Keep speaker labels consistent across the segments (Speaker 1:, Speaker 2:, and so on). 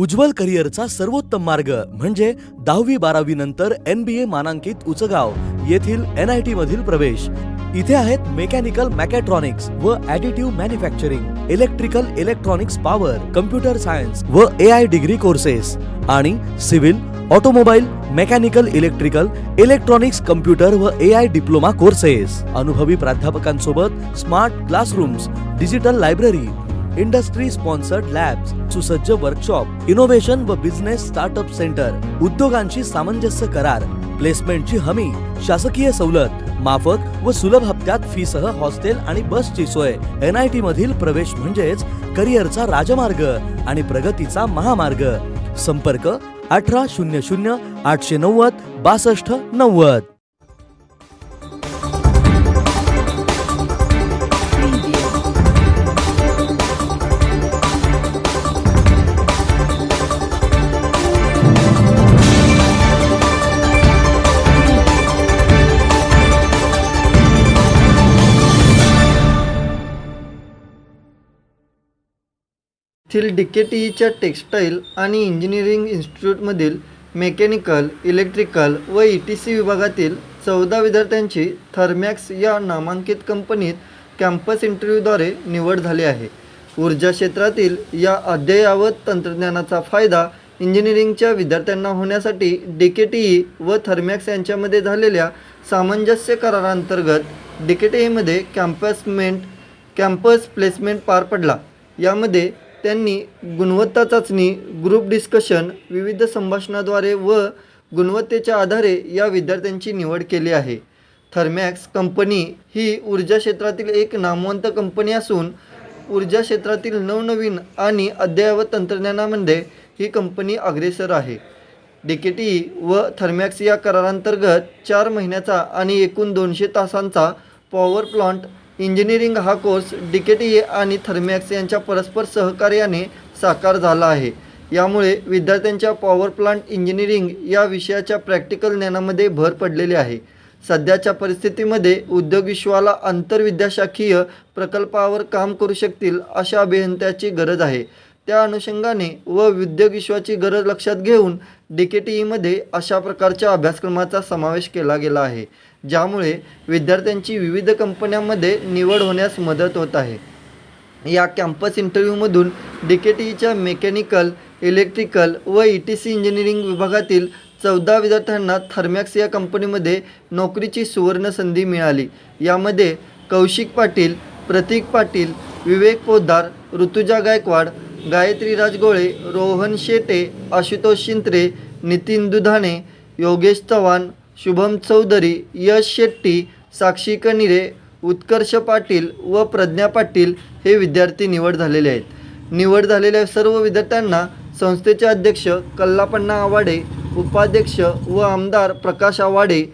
Speaker 1: उज्ज्वल करिअरचा सर्वोत्तम मार्ग म्हणजे दहावी बारावी नंतर एन बी ए मानांकित उचगाव येथील एन आय टी मधील प्रवेश. इथे आहेत मेकॅनिकल मॅकॅट्रॉनिक्स व additive manufacturing electrical electronics power computer science व ए आय डिग्री कोर्सेस आणि civil automobile mechanical electrical electronics computer व ए आय डिप्लोमा कोर्सेस. अनुभवी प्राध्यापकांसोबत smart classrooms digital library industry sponsored labs सुसज्ज वर्कशॉप इनोव्हेशन व business startup centre उद्योगांची सामंजस्य करार प्लेसमेंटची हमी शासकीय सवलत माफक व सुलभ हप्त्यात फीसह हॉस्टेल आणि बसची सोय एन आय टी मधील प्रवेश म्हणजेच करिअरचा राजमार्ग आणि प्रगतीचा महामार्ग. संपर्क अठरा शून्य शून्य आठशे नव्वद बासष्ट नव्वद.
Speaker 2: येथील डी के टीईच्या टेक्स्टाईल आणि इंजिनिअरिंग इन्स्टिट्यूटमधील मेकॅनिकल इलेक्ट्रिकल व ई टी सी विभागातील चौदा विद्यार्थ्यांची थर्मॅक्स या नामांकित कंपनीत कॅम्पस इंटरव्ह्यूद्वारे निवड झाली आहे. ऊर्जा क्षेत्रातील या अद्ययावत तंत्रज्ञानाचा फायदा इंजिनिअरिंगच्या विद्यार्थ्यांना होण्यासाठी डी के टी ई व थर्मॅक्स यांच्यामध्ये झालेल्या सामंजस्य करारांतर्गत डी के टी ईमध्ये कॅम्पसमेंट कॅम्पस प्लेसमेंट पार पडला. यामध्ये त्यांनी गुणवत्ता चाचणी ग्रुप डिस्कशन विविध संभाषणाद्वारे व गुणवत्तेच्या आधारे या विद्यार्थ्यांची निवड केली आहे. थर्मॅक्स कंपनी ही ऊर्जा क्षेत्रातील एक नामवंत कंपनी असून ऊर्जा क्षेत्रातील नवनवीन आणि अद्ययावत तंत्रज्ञानामध्ये ही कंपनी अग्रेसर आहे. डी के टी व थर्मॅक्स या करारांतर्गत चार महिन्याचा आणि एकूण दोनशे तासांचा पॉवर प्लांट इंजिनिअरिंग हा course D K T E आणि थर्मॅक्स यांच्या परस्पर सहकार्याने साकार झाला आहे. यामुळे विद्यार्थ्यांच्या पॉवर प्लांट इंजिनिअरिंग या विषयाच्या प्रॅक्टिकल ज्ञानामध्ये भर पडलेली आहे. सध्याच्या परिस्थितीमध्ये उद्योग विश्वाला आंतरविद्याशाखीय प्रकल्पावर काम करू शकतील अशा अभियंत्याची गरज आहे. त्या अनुषंगाने व उद्योग विश्वाची गरज लक्षात घेऊन डी के टी ईमध्ये अशा प्रकारच्या अभ्यासक्रमाचा समावेश केला गेला आहे. ज्यामुळे विद्यार्थ्यांची विविध कंपन्यांमध्ये निवड होण्यास मदत होत आहे. या कॅम्पस इंटरव्ह्यूमधून डी के टी ईच्या मेकॅनिकल इलेक्ट्रिकल व ई टी सी इंजिनिअरिंग विभागातील चौदा विद्यार्थ्यांना थर्मॅक्स या कंपनीमध्ये नोकरीची सुवर्ण संधी मिळाली. यामध्ये कौशिक पाटील प्रतीक पाटील विवेक पोद्दार ऋतुजा गायकवाड गायत्री राजगोळे रोहन शेटे आशुतोष शिंत्रे नितीन दुधाणे योगेश चव्हाण शुभम चौधरी यश शेट्टी साक्षी कनिरे उत्कर्ष पाटील व प्रज्ञा पाटील हे विद्यार्थी निवड झालेले आहेत. निवड झालेल्या सर्व विद्यार्थ्यांना संस्थेचे अध्यक्ष कल्लापण्णा आवाडे उपाध्यक्ष व आमदार प्रकाश आवाडे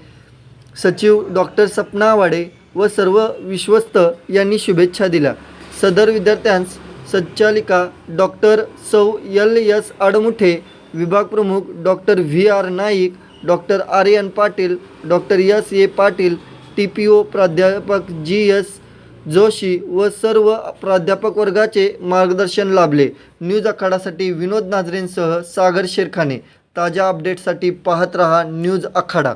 Speaker 2: सचिव डॉक्टर सपना आवाडे व सर्व विश्वस्त यांनी शुभेच्छा दिल्या. सदर विद्यार्थ्यांस संचालिका डॉक्टर सौ यल एस आडमुठे विभाग प्रमुख doctor V R Naik doctor Aryan Patil doctor S A Patil T P O प्राध्यापक जी एस जोशी व सर्व प्राध्यापक वर्गाचे मार्गदर्शन लाभले. न्यूज आखाडासाठी विनोद नाजरेंसह सागर शेरखाने. ताज्या अपडेटसाठी पाहत रहा न्यूज आखाडा.